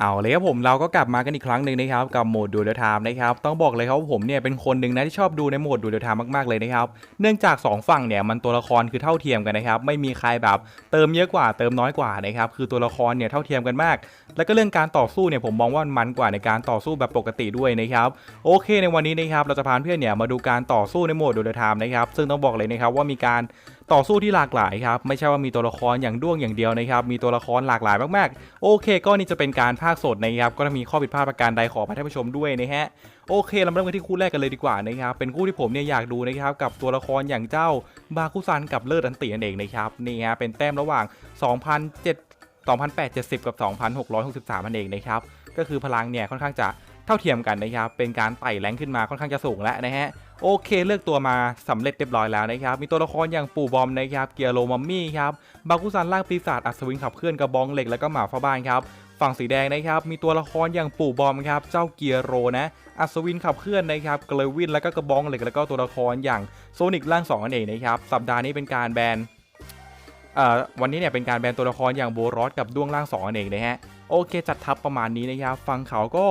เอาเลยครับผมเราก็กลับมากันอีกครั้งหนึ่งนะครับกับโหมดดูเดอ t ไทม์นะครับต้องบอกเลยครับว่าผมเนี่ยเป็นคนหนึ่งนะที่ชอบดูในโหมดดูเดอ t ไทม์มากๆเลยนะครับเนื่องจาก 2 ฝั่งเนี่ยมันตัวละครคือเท่าเทียมกันนะครับไม่มีใครแบบเติมเยอะกว่าเติมน้อยกว่านะครับคือตัวละครเนี่ยเท่าเทียมกันมาก แล้วก็เรื่องการต่อสู้เนี่ยผมมองว่ามันกว่าในการต่อสู้แบบปกติด้วยนะครับโอเคในวันนี้นะครับเราจะพาเพื่อนเนี่ยมาดูการต่อสู้ในโหมดดูเดอ t ไทม์นะครับซึ่งต้องบอกเลยนะครับว่ามีการ ต่อสู้ที่หลากหลายครับไม่ใช่ว่ามีตัวละครอย่างด้วงอย่างเดียวนะครับมีตัวละครหลากหลายมากๆ โอเคก็นี่จะเป็นการภาคสดนะครับก็ถ้ามีข้อผิดพลาดประการใดขออภัยท่านผู้ชมด้วยนะฮะโอเคเราเริ่มกันที่คู่แรกกันเลยดีกว่านะครับเป็นคู่ที่ผมเนี่ยอยากดูนะครับกับตัวละครอย่างเจ้าบาคุซันกับเลิศอันตินั่นเองนะครับนี่ฮะเป็นแต้มระหว่าง 2,007 2,870 กับ 2,663นั่นเองนะครับก็คือพลังเนี่ยค่อนข้างจะ เท่าเทียมกันนะครับ เป็นการไต่แรงขึ้นมาค่อนข้างจะสูงแล้วนะฮะ โอเคเลือกตัวมาสำเร็จเรียบร้อยแล้วนะครับ มีตัวละครอย่างปู่บอมนะครับเกียร์โรมัมมี่ครับบาคุซันล่างปีศาจอัศวินขับเคลื่อนกระบองเหล็กแล้วก็หมาฟ้าบ้านครับฝั่งสีแดงนะครับ มีตัวละครอย่างปู่บอมครับ เจ้าเกียร์โรนะ อัศวินขับเคลื่อนนะครับเกลวินแล้วก็กระบองเหล็กแล้วก็ตัวละครอย่างโซนิกล่างสองนั่นเองนะครับ สัปดาห์นี้เป็นการแบนเอ่อวันนี้เนี่ยเป็นการแบนตัวละครอย่างโบรอสกับด้วงล่างสองนั่นเองนะฮะ โอเคจัดทัพประมาณนี้นะครับ ฟังเขาก็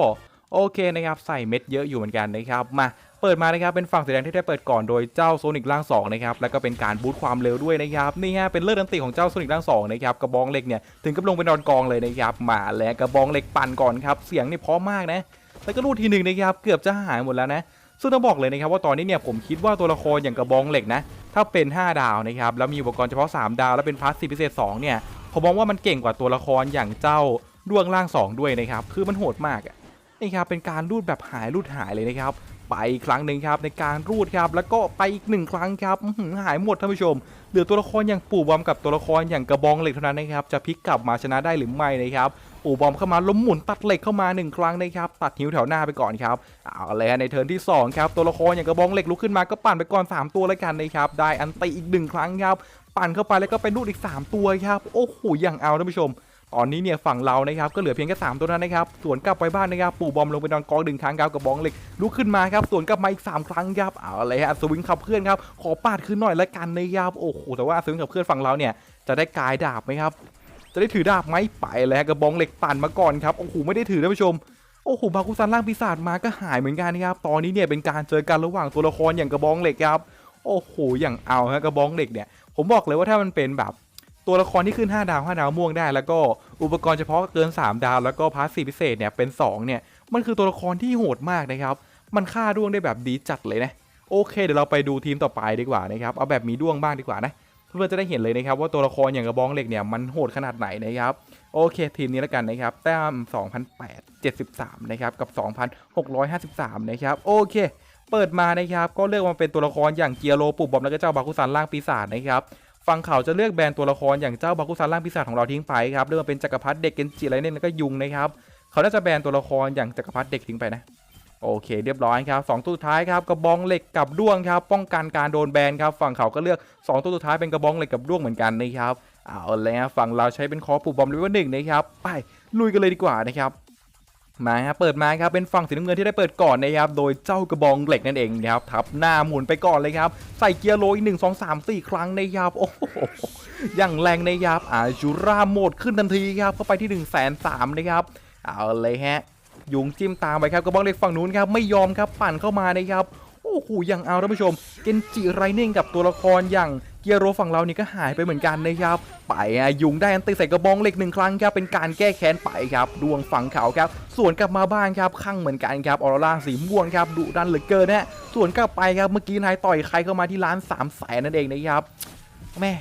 โอเคนะครับใส่เม็ดเยอะอยู่เหมือนกันนะครับมาเปิดมานะครับเป็นฝั่งสีแดงที่ได้เปิดก่อนโดยเจ้าโซนิกล่าง2นะครับแล้วก็เป็นการบูตความเร็วด้วยนะครับนี่ฮะเป็นเลือดอันติของเจ้าโซนิกล่าง2นะครับกระบองเหล็กเนี่ยถึงกับลงไปนอนกองเลยนะครับมาแล้วกระบองเหล็กปั่นก่อนครับเสียงนี่เพราะมากนะแล้วก็รูดทีหนึ่งนะครับเกือบจะหายหมดแล้วนะซึ่งต้องบอกเลยนะครับว่าตอนนี้เนี่ยผมคิดว่าตัวละครอย่างกระบองเหล็กนะถ้าเป็น 5 ดาวนะครับแล้วมีอุปกรณ์เฉพาะ 3 ดาว แล้วเป็นพาร์ทสิพิเศษ2เนี่ยผมมองว่ามันเก่งกว่าตัวละครอย่างเจ้าดวงล่าง 2 ด้วยนะครับคือมันโหดมากอะ นี่ครับเป็นการรูดแบบหายรูดหายเลยนะครับไปอีกครั้งหนึ่งครับในการรูดครับแล้วก็ไปอีกหนึ่งครั้งครับหายหมดท่านผู้ชม เหลือตัวละครอย่างปู่บอมกับตัวละครอย่างกระบองเหล็กเท่านั้นนะครับจะพลิกกลับมาชนะได้หรือไม่นะครับปู่บอมเข้ามาล้มหมุนตัดเหล็กเข้ามาหนึ่งครั้งนะครับตัดหิวแถวหน้าไปก่อนครับเอาเลยในเทิร์นที่สองครับตัวละครอย่างกระบองเหล็กลุกขึ้นมาก็ปั่นไปก่อนสามตัวแล้วกันนะครับได้อันติอีกหนึ่งครั้งครับปั่นเข้าไปแล้วก็ไปรูดอีก 3 ตัวครับโอ้โหอย่างเอาท่านผู้ชม ตอนนี้เนี่ยฝั่งเรานะครับก็เหลือเพียงแค่3ตัวนั้นนะครับสวนกลับไปบ้านนะครับปู่บอมลงไปนอนกองดึงครั้งครับกับบองเหล็กลุกขึ้นมาครับสวนกลับมาอีก3ครั้งครับเอาเลยฮะสวิงขับเคลื่อนครับขอปาดขึ้นหน่อยละกันนะครับโอ้โหแต่ว่าสวิงขับเคลื่อนฝั่งเราเนี่ยจะได้กายดาบไหมครับจะได้ถือดาบไหมไปเลยฮะกระบองเหล็กปั่นมาก่อนครับโอ้โหไม่ได้ถือท่านผู้ชมโอ้โหบาคุซันล่างปีศาจมาก็หายเหมือนกันนะครับตอนนี้เนี่ยเป็นการเจอกันระหว่างตัวละครอย่างกระบองเหล็กครับโอ้โหอย่างเอาฮะกระบองเหล็กเนี่ยผมบอกเลยว่าถ้ามันเป็นแบบ ตัวละครที่ขึ้น 5 ดาว 5 ดาวม่วงได้ แล้วก็อุปกรณ์เฉพาะเกิน 3 ดาว แล้วก็พาสซีพิเศษเนี่ยเป็น 2 เนี่ย มันคือตัวละครที่โหดมากนะครับ มันฆ่าด้วงได้แบบดีจัดเลยนะ โอเค เดี๋ยวเราไปดูทีมต่อไปดีกว่านะครับ เอาแบบมีด้วงบ้างดีกว่านะ เพื่อนๆจะได้เห็นเลยนะครับว่าตัวละครอย่างกระบองเหล็กเนี่ยมันโหดขนาดไหนนะครับ โอเค ทีมนี้แล้วกันนะครับ แต้ม2,873นะครับ กับ 2,653นะครับ โอเคเปิดมานะครับก็เลือกมาเป็นตัวละครอย่างเกียร์โรปุบบอมแล้วก็เจ้าบาคุซันล่างปีศาจนะครับ ฝั่งเขาจะเลือกแบนตัวละครอย่างเจ้าบาคุซันล่างปีศาจของเราทิ้งไปครับเลือกมาเป็นจักรพรรดิเด็กเกนจิไรเน่นแล้วก็ยุงนะครับเขาน่าจะแบนตัวละครอย่างจักรพรรดิเด็กทิ้งไปนะโอเค เรียบร้อยครับสองตัวสุดท้ายครับกระบองเหล็กกับด้วงครับป้องกันการโดนแบนครับฝั่งเขาก็เลือก 2 ตัวสุดท้ายเป็นกระบองเหล็กกับด้วงเหมือนกันนะครับเอาแล้วฝั่งเราใช้เป็นคอปูบอมเลเวลหนึ่งนะครับไปลุยกันเลยดีกว่านะครับ มาครับเปิดมาครับเป็นฝั่งสีน้ำเงินที่ได้เปิดก่อนนะครับโดยเจ้ากระบองเหล็กนั่นเองนะครับทับหน้าหมุนไปก่อนเลยครับใส่เกียร์โรยหนึ่งสองสามสี่ครั้งนะครับโอ้โหอย่างแรงนะครับอาจูราโหมดขึ้นทันทีครับเข้าไปที่1นึ่งแสนสามนะครับเอาเลยฮะยุงจิ้มตามไปครับกระบอกเหล็กฝั่งนู้นครับไม่ยอมครับปั่นเข้ามานะครับโอ้โหอย่างเอาท่านผู้ชมเกนจิไรเน่งกับตัวละครอย่าง เกียโรฝั่งเรานี่ก็หายไปเหมือนกันนะครับไปอะยุงได้อันติใส่กระบองเหล็กหนึ่งครั้งครับเป็นการแก้แค้นไปครับดวงฝั่งเขาครับส่วนกลับมาบ้านครับข้างเหมือนกันครับออร่าสีม่วงครับดุดันเหลือเกินนะฮะส่วนกลับไปครับเมื่อกี้นายต่อยใครเข้ามาที่ร้านสามแสนนั่นเองนะครับแม่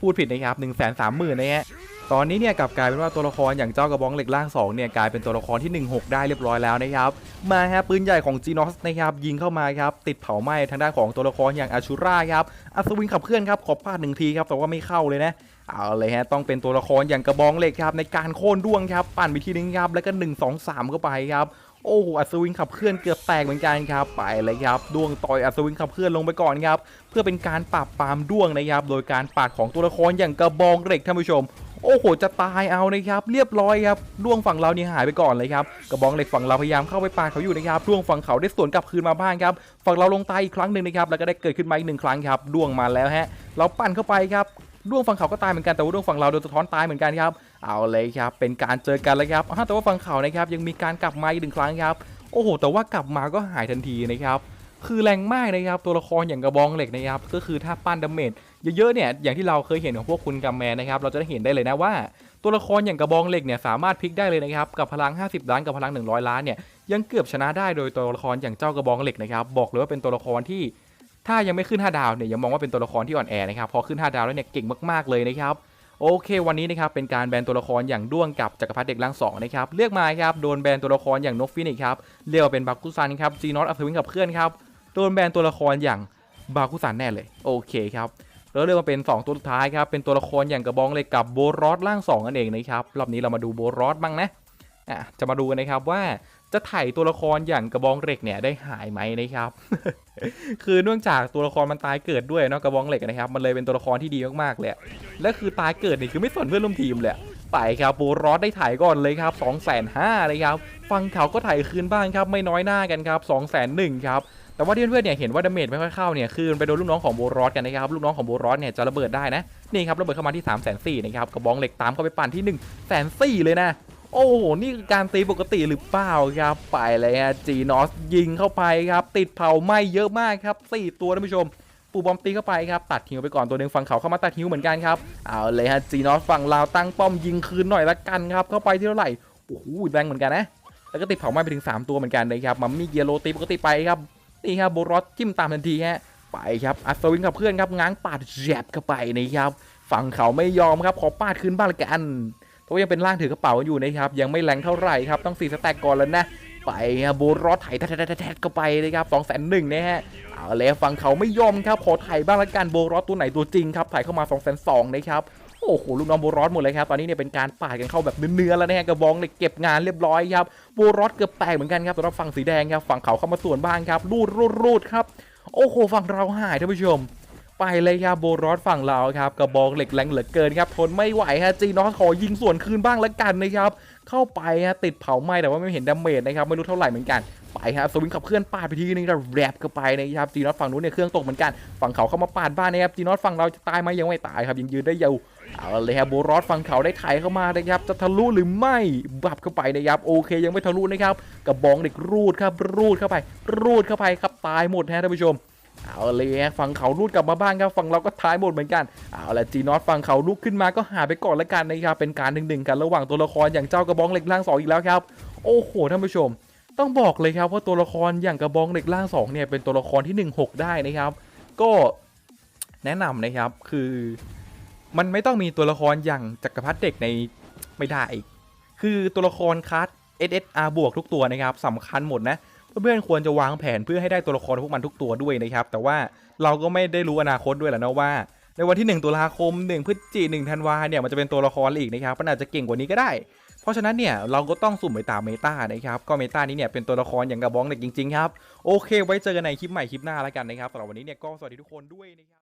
พูดผิดนะครับ1นึ่งแสนสามหมื่นนะฮะ ตอนนี้เนี่ยกลับกลายเป็นว่าตัวละครอย่างเจ้ากระบองเหล็กล่าง2เนี่ยกลายเป็นตัวละครที่ 16 ได้เรียบร้อยแล้วนะครับมาฮะปืนใหญ่ของจีนอสนะครับยิงเข้ามาครับติดเผาไหม้ทางด้านของตัวละครอย่างอาชูราครับอัศวินขับเคลื่อนครับขอพลาดหนึ่งทีครับแต่ว่าไม่เข้าเลยนะเอาเลยฮะต้องเป็นตัวละครอย่างกระบองเหล็กครับในการโค่นด้วงครับปั่นไปทีนึงครับแล้วก็ 1 2 3เข้าไปครับโอ้โหอัศวินขับเคลื่อนเกือบแตกเหมือนกันครับไปเลยครับด้วงต่อยอัศวินขับเคลื่อนลงไปก่อนครับเพื่อเป็นการปราบปรามด้วงนะครับโดยการปาดของตัวละครอย่างกระบองเหล็กท่านผู้ชม โอ้โห จะตายเอานะครับ เรียบร้อยครับด้วงฝั่งเรานี่หายไปก่อนเลยครับ กระบองเหล็กฝั่งเราพยายามเข้าไปปาเขาอยู่นะครับด้วงฝั่งเขาได้สวนกลับคืนมาบ้างครับ ฝั่งเราลงตายอีกครั้งหนึ่งนะครับ แล้วก็ได้เกิดขึ้นมาอีกหนึ่งครั้งครับด้วงมาแล้วฮะ เราปั่นเข้าไปครับด้วงฝั่งเขาก็ตายเหมือนกันแต่ว่าด้วงฝั่งเราโดนสะท้อนตายเหมือนกันครับ เอาเลยครับ เป็นการเจอกันแล้วครับแต่ว่าฝั่งเขานะครับยังมีการกลับมาอีกหนึ่งครั้งครับ โอ้โห แต่ว่ากลับมาก็หายทันทีนะครับ คือแรงมากนะครับตัวละครอย่างกระบองเหล็กนะครับ ก็คือถ้าปั้นดาเมจ เยอะๆเนี่ยอย่างที่เราเคยเห็นของพวกคุณกัมแมนนะครับเราจะได้เห็นได้เลยนะว่า ตัวละครอย่างกระบองเหล็กเนี่ยสามารถพลิกได้เลยนะครับกับพลัง 50 ล้านกับพลัง 100 ล้านเนี่ยยังเกือบชนะได้โดยตัวละครอย่างเจ้ากระบองเหล็กนะครับบอกเลยว่าเป็นตัวละครที่ ถ้ายังไม่ขึ้น 5 ดาวเนี่ยยังมองว่าเป็นตัวละครที่อ่อนแอนะครับพอขึ้น 5 ดาวแล้วเนี่ยเก่งมากๆเลยนะครับโอเค วันนี้นะครับเป็นการแบนตัวละครอย่างด้วงกับจักรพรรดิเด็กร่างสองนะครับเลือกมาครับโดนแบนตัวละครอย่างนกฟินิกส์ครับเรียกว่าเป็นบาคุซันครับจีนอตอัพสวิงกับเพื่อนครับโดนแบนตัวละครอย่างบาคุซันแน่เลย โอเคครับ แล้วเลือกมาเป็น 2 ตัวสุดท้ายครับ เป็นตัวละครอย่างกระบองเหล็กกับโบรอสร่าง2นั่นเองนะครับ รอบนี้เรามาดูโบรอสบ้างนะอะจะมาดูกันนะครับว่าจะถ่ายตัวละครอย่างกระบองเหล็กเนี่ยได้หายไหมนะครับ คือเนื่องจากตัวละครมันตายเกิดด้วยเนาะกระบองเหล็กนะครับ มันเลยเป็นตัวละครที่ดีมากๆเลยและคือตายเกิดนี่คือไม่สนเพื่อนร่วมทีมเลยไปครับโบรอสได้ถ่ายก่อนเลยครับ2 5 0 0 0เลยครับ ฟังเขาก็ถ่ายคืนบ้างครับไม่น้อยหน้ากันครับ2 0 0 0 0ครับ แต่ว่าที่เพื่อนๆเนี่ยเห็นว่าดาเมจไม่ค่อยเข้าเนี่ยคือมันไปโดนลูกน้องของโบรอสกันนะครับลูกน้องของโบรอสเนี่ยจะระเบิดได้นะนี่ครับระเบิดเข้ามาที่3 4 0 0 0นสนะครับกระบองเหล็กตามเข้าไปปั่นที่1 4 0 0 0เลยนะโอ้โห นี่คือการตีปกติหรือเปล่าครับ ไปเลยฮะจีนอสยิงเข้าไปครับ ติดเผาไหม้เยอะมากครับสี่ตัวท่านผู้ชม ปูบอมตีเข้าไปครับ ตัดฮิวไปก่อนตัวหนึ่งฝั่งเขาเข้ามาตัดฮิวเหมือนกันครับ เอาเลยฮะจีนอสฝั่งลาวตั้งป้อมยิงคืนหน่อยละกันครับ เข้าไปที่เท่าไหร่ โอ้โหแรงเหมือนกันนะ แล้วก็ติดเผาไหม้ไปถึง 3 ตัวเหมือนกันเลยครับ มัมมี่เกียโรตีปกติไปครับ นี่ครับโบรอสจิ้มตามทันทีฮะไปครับอัศวินกับเพื่อนครับง้างปาดแจบเข้าไปนะครับฝั่งเขาไม่ยอมครับขอปาดคืนบ้างละกันเพราะยังเป็นร่างถือกระเป๋าอยู่นะครับยังไม่แรงเท่าไหร่ครับต้องสี่สแต็กก่อนแล้วนะไปครับโบรอสไถแทดๆๆเข้าไปนะครับสองแสนหนึ่งนะฮะเอาแล้วฝั่งเขาไม่ยอมครับขอไถบ้างละกันโบรอสตัวไหนตัวจริงครับไถเข้ามา2องแสนสองนะครับ โอ้โหลูกน้องโบรอสหมดเลยครับตอนนี้เนี่ยเป็นการปาดกันเข้าแบบเนื้อๆแล้วนะฮะกระบองเหล็กเก็บงานเรียบร้อยครับโบรอสเกือบแตกเหมือนกันครับสำหรับฝั่งสีแดงครับฝั่งเขาเข้ามาส่วนบ้างครับรูดรูดรูดครับโอ้โหฝั่งเราหายท่านผู้ชม ไปเลยครับโบรอสฝั่งเราครับกระบองเหล็กแรงเหลือเกินครับทนไม่ไหวฮะจีนอสขอยิงส่วนคืนบ้างละกันนะครับ เข้าไปฮะติดเผาไหม้แต่ว่าไม่เห็นดาเมจนะครับไม่รู้เท่าไหร่เหมือนกันไปครับสวิงขับเคลื่อนปาดไปทีนึงแล้วแรปเข้าไปนะครับจีนอสฝั่งนู้นเนี่ยเครื่องตกเหมือนกันฝั่งเขาเข้ามาปาดบ้านนะครับจีนอสฝั่งเราจะตายไหมยังไม่ตายครับยังยืนได้ยาวเอาเลยครับโบรอสฝั่งเขาได้ไถเข้ามานะครับจะทะลุหรือไม่บับเข้าไปนะครับโอเคยังไม่ทะลุนะครับกระบองเหล็กรูดครับรูดเข้าไป รูดเข้าไปครับตายหมดฮะท่านผู้ชม เอาเลยฝั่งเขาลูดกลับมาบ้านครับฝั่งเราก็ท้ายหมดเหมือนกันเอาละจีนอตฝั่งเขาลุกขึ้นมาก็หาไปก่อนละกันนะครับเป็นการดึงๆกันระหว่างตัวละครอย่างเจ้ากระบองเหล็กล่างสองอีกแล้วครับ โอ้โหท่านผู้ชม ต้องบอกเลยครับว่าตัวละครอย่างกระบองเหล็กล่างสองเนี่ยเป็นตัวละครที่ 1-6 ได้นะครับ ก็แนะนำนะครับคือมันไม่ต้องมีตัวละครอย่างจักรพรรดิเด็กในไม่ได้ คือตัวละครคัส SSR บวกทุกตัวนะครับสำคัญหมดนะ เพื่อนๆควรจะวางแผนเพื่อให้ได้ตัวละครพวกมันทุกตัวด้วยนะครับ แต่ว่าเราก็ไม่ได้รู้อนาคตด้วยแหละนะว่า ในวันที่ 1ตุลาคม1พฤศจิกายน1ธันวาเนี่ยมันจะเป็นตัวละครอะไรอีกนะครับมันอาจจะเก่งกว่านี้ก็ได้ เพราะฉะนั้นเนี่ยเราก็ต้องสุ่มไปตามเมตานะครับก็เมตานี้เนี่ยเป็นตัวละครอย่างกระบองเด็กจริงๆครับโอเค ไว้เจอกันในคลิปใหม่คลิปหน้าแล้วกันนะครับสำหรับวันนี้เนี่ยก็สวัสดีทุกคนด้วยนะครับ